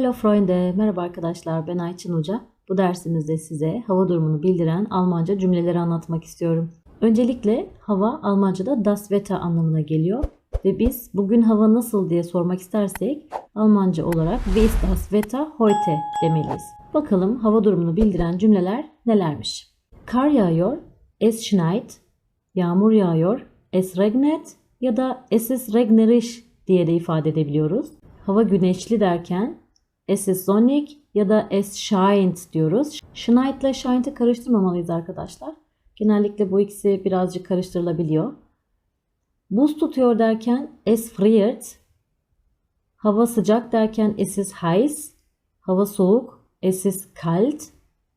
Hallo Freunde, merhaba arkadaşlar ben Ayçin Hoca. Bu dersimizde size hava durumunu bildiren Almanca cümleleri anlatmak istiyorum. Öncelikle hava Almanca'da das Wetter anlamına geliyor. Ve biz bugün hava nasıl diye sormak istersek Almanca olarak Wie ist das Wetter heute demeliyiz. Bakalım hava durumunu bildiren cümleler nelermiş? Kar yağıyor, es schneit, yağmur yağıyor, es regnet ya da es ist regnerisch diye de ifade edebiliyoruz. Hava güneşli derken es ist sonnig ya da es scheint diyoruz. Schneit ile scheint'i karıştırmamalıyız arkadaşlar. Genellikle bu ikisi birazcık karıştırılabiliyor. Buz tutuyor derken es friert. Hava sıcak derken es ist heiß. Hava soğuk es ist kalt.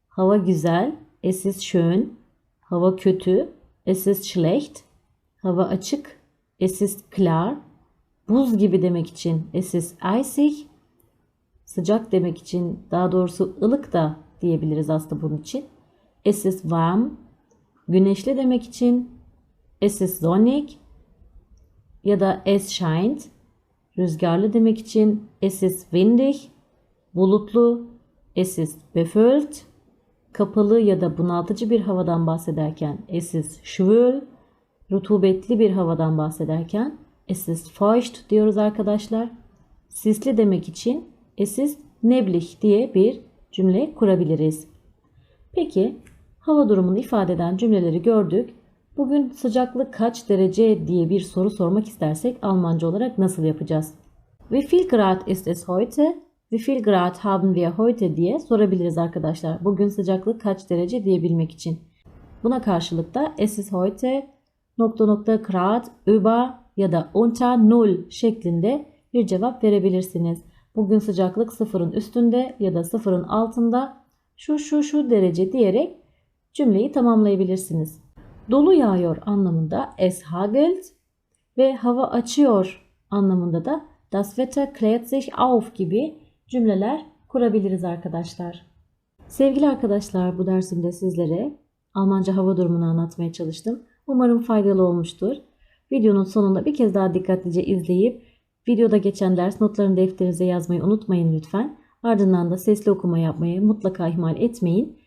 Hava güzel es ist schön. Hava kötü es ist schlecht. Hava açık es ist klar. Buz gibi demek için es ist eisig. Sıcak demek için daha doğrusu ılık da diyebiliriz aslında bunun için. Es ist warm. Güneşli demek için es ist sonnig ya da es scheint. Rüzgarlı demek için es ist windig. Bulutlu es ist befüllt. Kapalı ya da bunaltıcı bir havadan bahsederken es ist schwül. Rutubetli bir havadan bahsederken es ist feucht diyoruz arkadaşlar. Sisli demek için es ist neblig diye bir cümle kurabiliriz. Peki hava durumunu ifade eden cümleleri gördük. Bugün sıcaklık kaç derece diye bir soru sormak istersek Almanca olarak nasıl yapacağız? Wie viel Grad ist es heute? Wie viel Grad haben wir heute diye sorabiliriz arkadaşlar. Bugün sıcaklık kaç derece diyebilmek için. Buna karşılık da es ist heute nokta nokta Grad über ya da unter null şeklinde bir cevap verebilirsiniz. Bugün sıcaklık sıfırın üstünde ya da sıfırın altında şu şu şu derece diyerek cümleyi tamamlayabilirsiniz. Dolu yağıyor anlamında es hagelt ve hava açıyor anlamında da das Wetter klärt sich auf gibi cümleler kurabiliriz arkadaşlar. Sevgili arkadaşlar bu dersimde sizlere Almanca hava durumunu anlatmaya çalıştım. Umarım faydalı olmuştur. Videonun sonunda bir kez daha dikkatlice izleyip videoda geçen ders notlarını defterinize yazmayı unutmayın lütfen. Ardından da sesli okuma yapmayı mutlaka ihmal etmeyin.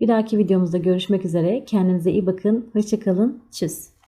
Bir dahaki videomuzda görüşmek üzere. Kendinize iyi bakın. Hoşçakalın. Tschüss.